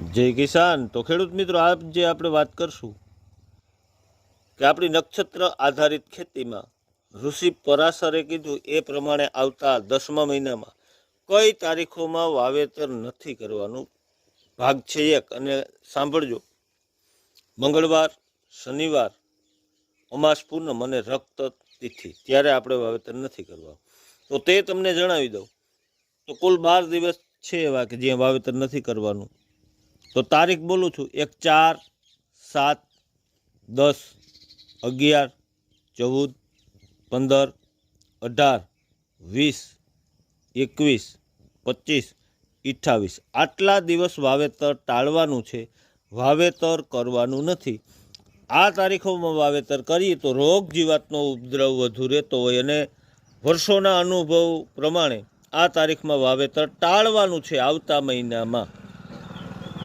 જય કિસાન. તો ખેડૂત મિત્રો, આપ જે આપણે વાત કરશું કે આપણી નક્ષત્ર આધારિત ખેતીમાં ઋષિ પરાસરે કીધું એ પ્રમાણે આવતા દસમા મહિનામાં કઈ તારીખોમાં વાવેતર નથી કરવાનું. ભાગ છે એક. અને સાંભળજો. મંગળવાર, શનિવાર, અમાસ પૂનમ અને રક્ત તિથિ. ત્યારે આપણે વાવેતર નથી કરવાનું. તો તે તમને જણાવી દઉં. તો કુલ બાર દિવસ છે એવા કે જ્યાં વાવેતર નથી કરવાનું. તો તારીખ બોલું છું. એક, ચાર, સાત, દસ, અગિયાર, ચૌદ, પંદર, અઢાર, વીસ, એકવીસ, પચીસ, અઠ્ઠાવીસ. આટલા દિવસ વાવેતર ટાળવાનું છે. વાવેતર કરવાનું નથી. આ તારીખોમાં વાવેતર કરીએ તો રોગ જીવાતનો ઉપદ્રવ વધુ રહેતો હોય અને વર્ષોના અનુભવ પ્રમાણે આ તારીખમાં વાવેતર ટાળવાનું છે આવતા મહિનામાં.